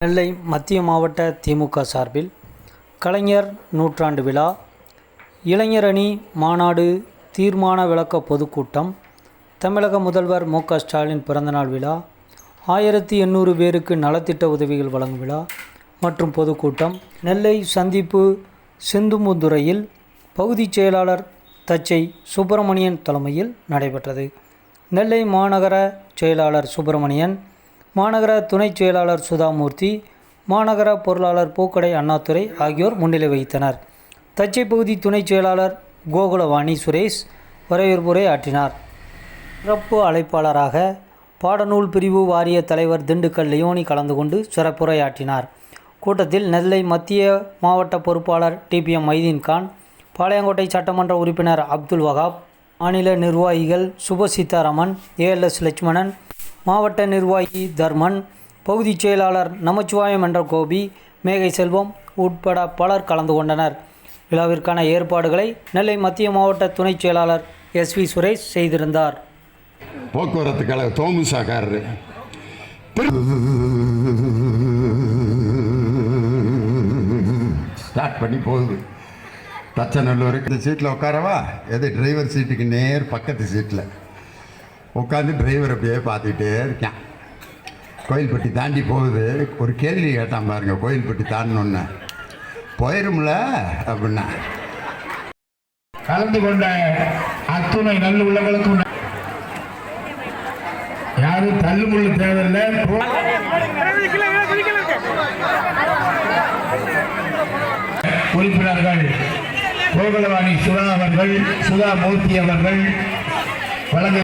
நெல்லை மத்திய மாவட்ட திமுக சார்பில் கலைஞர் நூற்றாண்டு விழா இளைஞரணி மாநாடு தீர்மான விளக்க பொதுக்கூட்டம் தமிழக முதல்வர் மு க ஸ்டாலின் பிறந்தநாள் விழா ஆயிரத்தி எண்ணூறு பேருக்கு நலத்திட்ட உதவிகள் வழங்கும் விழா மற்றும் பொதுக்கூட்டம் நெல்லை சந்திப்பு செந்துமுதுறையில் பகுதிச் செயலாளர் தச்சை சுப்பிரமணியன் தலைமையில் நடைபெற்றது. நெல்லை மாநகர செயலாளர் சுப்பிரமணியன் மாநகர துணைச் செயலாளர் சுதாமூர்த்தி மாநகர பொருளாளர் பூக்கடை அண்ணாதுரை ஆகியோர் முன்னிலை வகித்தனர். தச்சை பகுதி துணைச் செயலாளர் கோகுலவாணி சுரேஷ் வரவேற்புரை ஆற்றினார். சிறப்பு அழைப்பாளராக பாடநூல் பிரிவு வாரிய தலைவர் திண்டுக்கல் லியோனி கலந்து கொண்டு சிறப்புரையாற்றினார். கூட்டத்தில் நெல்லை மத்திய மாவட்ட பொறுப்பாளர் டிபிஎம் மைதீன் கான் பாளையங்கோட்டை சட்டமன்ற உறுப்பினர் அப்துல் வகாப் மாநில நிர்வாகிகள் சுப சீதாராமன் ஏஎல்எஸ் லட்சுமணன் மாவட்ட நிர்வாகி தர்மன் பகுதிச் செயலாளர் நமச்சிவாயம் என்ற கோபி மேகை செல்வம் உட்பட பலர் கலந்து கொண்டனர். விழாவிற்கான ஏற்பாடுகளை நெல்லை மத்திய மாவட்ட துணைச் செயலாளர் எஸ் வி சுரேஷ் செய்திருந்தார். போக்குவரத்து கழக தோமுசாக்காரரு ஸ்டார்ட் பண்ணி போகுது. தச்சநல்லூருக்கு. இந்த சீட்டில் உட்காரவா? எது டிரைவர் சீட்டுக்கு நேர் பக்கத்து சீட்டில் உட்காந்து டிரைவர் அப்படியே பார்த்துக்கிட்டே இருக்கேன். கோயில்பட்டி தாண்டி போகுது. ஒரு கேள்வி கேட்டான் பாருங்க கோயில்பட்டி தாண்டணுன்னு போயிரும்ல அப்படின்னா. கலந்து கொண்ட அத்துணை நல்ல உள்ளங்களுக்கும் யாரும் தள்ளுமுள்ளு தேவையில்லை. உறுப்பினர்கள் கோகுலவாணி சுதா அவர்கள் சுதா மூர்த்தி அவர்கள் வழங்க